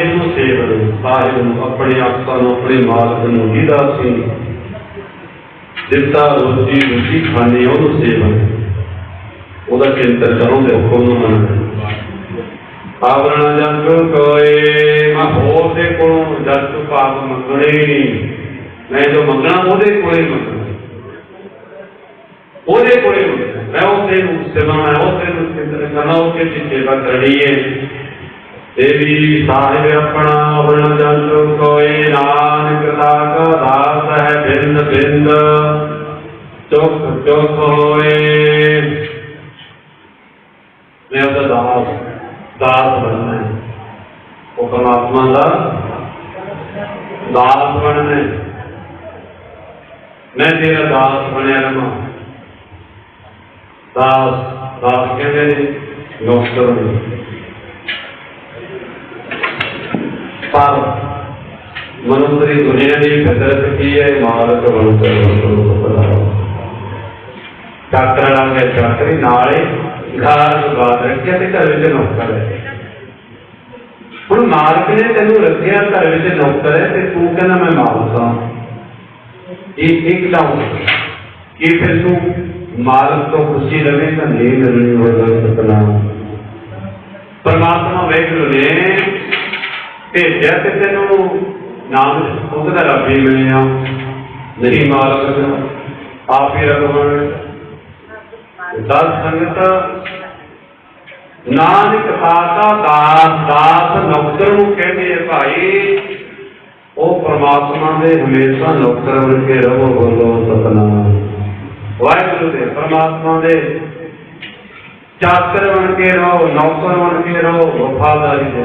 ਇਹਨੂੰ ਸੇਵਨ ਸਾਹਿਬ ਨੂੰ, ਆਪਣੇ ਆਸਾ ਨੂੰ, ਆਪਣੇ ਮਾਲਕ ਨੂੰ ਜਿਹਦਾ ਸੀ। ਦਿੱਤਾ ਰੋਜੀ ਰੋਜੀ ਖਾਣੇ, ਉਹਨੂੰ ਸੇਵਨ ਉਹਦਾ ਚਿੰਤਨ ਕਰੋ ਤੇ ਹੁਕਮ ਨੂੰ ਮੰਨਣਾ ਆਵਰਣ ਜੰਤੂ ਕੋਏ, ਮੈਂ ਹੋਰ ਦੇ ਕੋਲੋਂ ਜੰਤੂ ਪਾਪ ਮੰਗਣੇ ਨਹੀਂ। ਮੈਂ ਜੋ ਮੰਗਣਾ, ਉਹਦੇ ਕੋਲੇ ਮੰਗਣਾ। ਉਹਦੇ ਕੋਲੇ ਮੰਗਣਾ। ਮੈਂ ਉਸੇ ਨੂੰ ਸੇਵਾ ਮੈਂ ਉਸੇ ਨੂੰ ਚਿੰਤਨ ਕਰਨਾ ਉਹਦੇ ਦੀ ਸੇਵਾ ਕਰਨੀ ਹੈ ਦੇਵੀ ਸਾਹਿਬ ਆਪਣਾ ਆਵਰਣ ਜੰਤੂ ਕੋਏ ਨਾਨਕ ਦਾਤਾ ਦਾਸ ਹੈ ਬਿੰਦ ਬਿੰਦ ਚੁੱਕ ਚੁੱਕ ਹੋਏ ਮੈਂ ਉਹਦਾ ਦਾਸ ਦਾਸ ਬਣਨਾ ਹੈ। ਉਹ ਪਰਮਾਤਮਾ ਦਾ ਦਾਸ ਬਣਨਾ ਹੈ। ਮੈਂ ਤੇਰਾ ਦਾਸ ਬਣਿਆ ਰਹਾਂ ਦਾਸ ਦਾਸ ਕਹਿੰਦੇ ਨੇ, ਨੌਕਰ ਨੇ ਪਰ। ਮਨੁੱਖ ਦੀ ਦੁਨੀਆ ਦੀ ਫਿਤਰਤ ਕੀ ਹੈ? ਮਾਲਕ ਬਣकर ਨਾਲ ਗਿਆ ਡਾਕਟਰੀ ਨਾਲੇ ਘਰ ਬਾਦ ਰੱਖਿਆ ਤੇ ਘਰ ਵਿੱਚ ਨੌਕਰ ਹੈ। ਹੁਣ ਮਾਲਕ ਨੇ ਤੈਨੂੰ ਰੱਖਿਆ, ਘਰ ਵਿੱਚ ਨੌਕਰ ਹੈ ਤੇ ਤੂੰ ਕਹਿੰਦਾ ਮੈਂ ਮਾਲਕ ਹਾਂ। ਇਹ ਇੱਕ ਡਾਊਨ ਇਹ ਫਿਰ ਤੂੰ ਮਾਲਕ ਤੋਂ ਖੁਸ਼ੀ ਲਵੇ ਤਾਂ ਨਹੀਂ ਮਿਲਣੀ ਹੋਵੇਗਾ ਸਤਨਾਮ ਪਰਮਾਤਮਾ ਵੈਗੁਰੂ ਨੇ ਭੇਜਿਆ ਤੇ ਤੈਨੂੰ ਨਾਮ ਉਹਦਾ ਰੱਬੀ ਮਿਲਿਆ। ਨਹੀਂ ਮਾਲਕ ਆਪ ਹੀ ਰੱਬ ਦਸ ਸੰਗਤ, ਨਾਨਕ ਦਾਤਾ ਦਾਸ ਦਾਸ ਨੌਕਰ ਨੂੰ ਕਹਿੰਦੇ ਆ ਭਾਈ, ਉਹ ਪ੍ਰਮਾਤਮਾ ਦੇ ਹਮੇਸ਼ਾ ਨੌਕਰ ਬਣ ਕੇ ਰਹੋ, ਬੋਲੋ ਸਤਨਾਮ। ਵਾਹਿਗੁਰੂ ਦੇ ਪ੍ਰਮਾਤਮਾ ਦੇ ਚਾਕਰ ਬਣ ਕੇ ਰਹੋ, ਨੌਕਰ ਬਣ ਕੇ ਰਹੋ, ਵਫਾਦਾਰੀ ਦੇ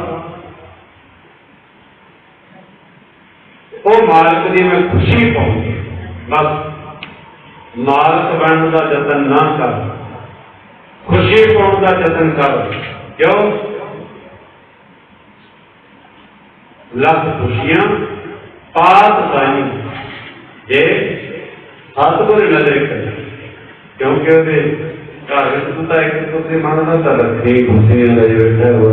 مالک میں خوشی پہنچے بس مالک بن کا جتن نہ کر خوشی پاؤن کا جتن کر کیوں لکھ خوشیاں پاس سانی یہ ہاتھ کو نظر کیونکہ وہ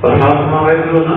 پرماتما خوشی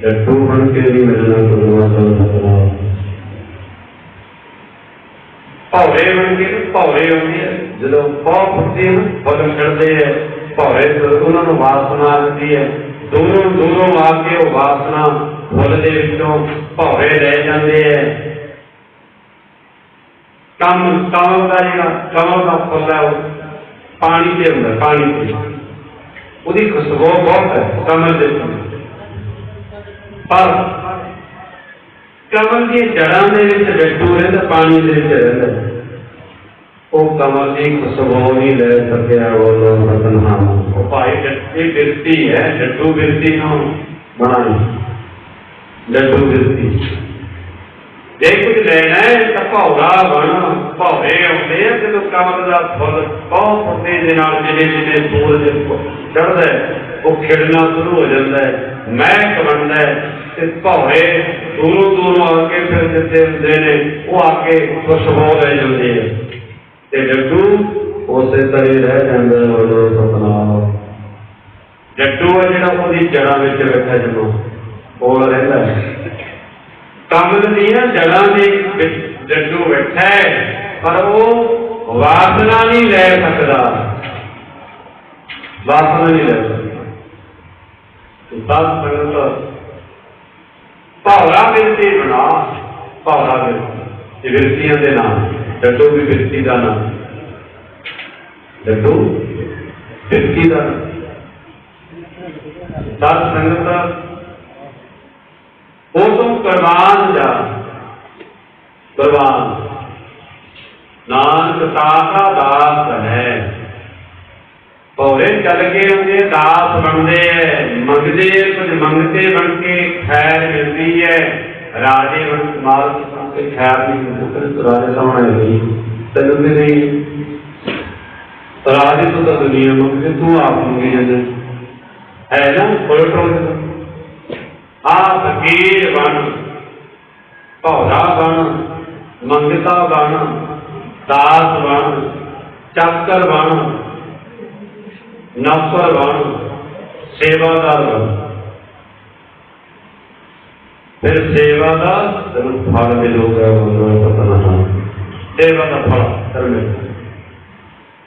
کے جب بہت چڑھتے ہیں۔ آتی ہے۔ دوروں دوروں آ کے وہ فل کا فل ہے وہ۔ پانی پانی خوشبو بہت ہے کمر ਪਰ ਕਮਲ ਦੀ ਜੜਾਂ ਦੇ ਵਿੱਚ ਡੱਟੂ ਰਹਿੰਦਾ ਪਾਣੀ ਦੇ ਵਿੱਚ ਰਹਿੰਦਾ ਉਹ ਕਮਲ ਦੀ ਖੁਸ਼ਬੂ ਨਹੀਂ ਲੈ ਸਕਿਆ ਉਹ ਸਤਨਾਮ ਉਹ ਭਾਈ ਡੱਟੀ ਬਿਰਤੀ ਹੈ ਡੱਟੂ ਬਿਰਤੀ ਨੂੰ ਬਣਾਈ ਡੱਟੂ ਬਿਰਤੀ ਜੇ ਕੁਝ ਲੈਣਾ ਹੈ ਤਾਂ ਭੌਰਾ ਬਣ ਭੌਰੇ ਆਉਂਦੇ ਆ ਜਦੋਂ ਕਮਲ ਦਾ ਫੁੱਲ ਬਹੁਤ ਫੁੱਟੇ ਦੇ ਨਾਲ ਜਿਹੜੇ ਜਿਹੜੇ ਸੂਰਜ ਚੜ੍ਹਦਾ ਹੈ ਉਹ ਖਿੜਨਾ ਸ਼ੁਰੂ ਹੋ ਜਾਂਦਾ ਹੈ ਮਹਿਕ ਬਣਦਾ ਹੈ ਤੇ ਭੌਰੇ ਦੂਰੋਂ ਦੂਰੋਂ ਆ ਕੇ ਫਿਰ ਜਿੱਥੇ ਹੁੰਦੇ ਨੇ, ਉਹ ਆ ਕੇ ਖੁਸ਼ਬੂ ਲੈ ਜਾਂਦੇ ਆ। ਤੇ ਜੱਟੂ ਉਸੇ ਤਰ੍ਹਾਂ ਰਹਿ ਜਾਂਦਾ ਹੈ ਉਹ ਸਤਨਾਮ। ਜੱਟੂ ਹੈ ਜਿਹੜਾ ਉਹਦੀ ਜੜ੍ਹਾਂ ਵਿੱਚ ਬੈਠਾ ਜਦੋਂ, ਕੋਲ ਰਹਿੰਦਾ ਹੈ। ਕਮਲ ਦੀਆਂ ਜੜ੍ਹਾਂ ਦੇ ਵਿੱਚ ਜੱਟੂ ਬੈਠਾ ਪਰ ਉਹ ਵਾਸਨਾ ਨਹੀਂ ਲੈ ਸਕਦਾ। ਵਾਸਨਾ ਨਹੀਂ ਲੈ ਸਕਦਾ ਸਾਧ ਸੰਗਤ ਭਾਵਰਾ ਬਿਰਤੀ ਬਣਾ ਭਾਵਰਾ ਬਿਰਤੀ ਇਹ ਬਿਰਤੀਆਂ ਦੇ ਨਾਮ, ਡੱਡੂ ਵੀ ਵਿਰਤੀ ਦਾ ਨਾਮ। ਡੱਡੂ ਵਿਰਤੀ ਦਾ ਨਾਮ। ਸੰਗਤ ਉਹ ਤੋਂ ਕੁਰਬਾਨ ਜਾ ਕੁਰਬਾਨ। ਨਾਨਕ ਤਾਕਾ ਦਾਸ ਹੈ। ਭੌਰੇ ਚੱਲ ਕੇ ਉਹਦੇ ਦਾਸ ਬਣਦੇ ਐ, ਮੰਗਦੇ, ਕੁਝ ਮੰਗਤੇ ਬਣ ਕੇ ਖੈਰ ਮਿਲਦੀ ਹੈ ਰਾਜੇ ਬਣ ਮਾਲ ਬਣ ਕੇ ਖੈਰ ਨਹੀਂ ਮਿਲਦੀ ਰਾਜੇ ਸਾਹਮਣੇ ਨਹੀਂ ਤੈਨੂੰ ਵੀ ਨਹੀਂ। ਰਾਜੇ ਤੋਂ ਤਾਂ ਦੁਨੀਆ ਮੰਗਦੇ, ਤੂੰ ਆਪ ਮੰਗੀ ਜਾਂਦਾ। ਹੈ ਨਾ ਉਲਟੋ ਆ ਫਕੀਰ ਬਣ ਭੌਰਾ ਬਣ, ਮੰਗਤਾ ਬਣ, ਦਾਸ ਬਣ, ਚਾਕਰ ਬਣ ਨੌਕਰ ਬਣ ਸੇਵਾਦਾਰ ਬਣ ਫਿਰ ਸੇਵਾ ਦਾ ਤੈਨੂੰ ਫਲ ਮਿਲੂਗਾ ਉਹਨੂੰ ਪਤਾ ਨਾ ਸੇਵਾ ਦਾ ਫਲ ਤੈਨੂੰ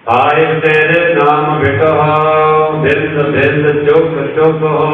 ਮਿਲੂਗਾ ਤੇਰੇ ਨਾਮ ਬਿਟਹਾ ਦਿਲ ਦਿਲ ਚੁੱਕ ਚੁੱਕ ਹੋ।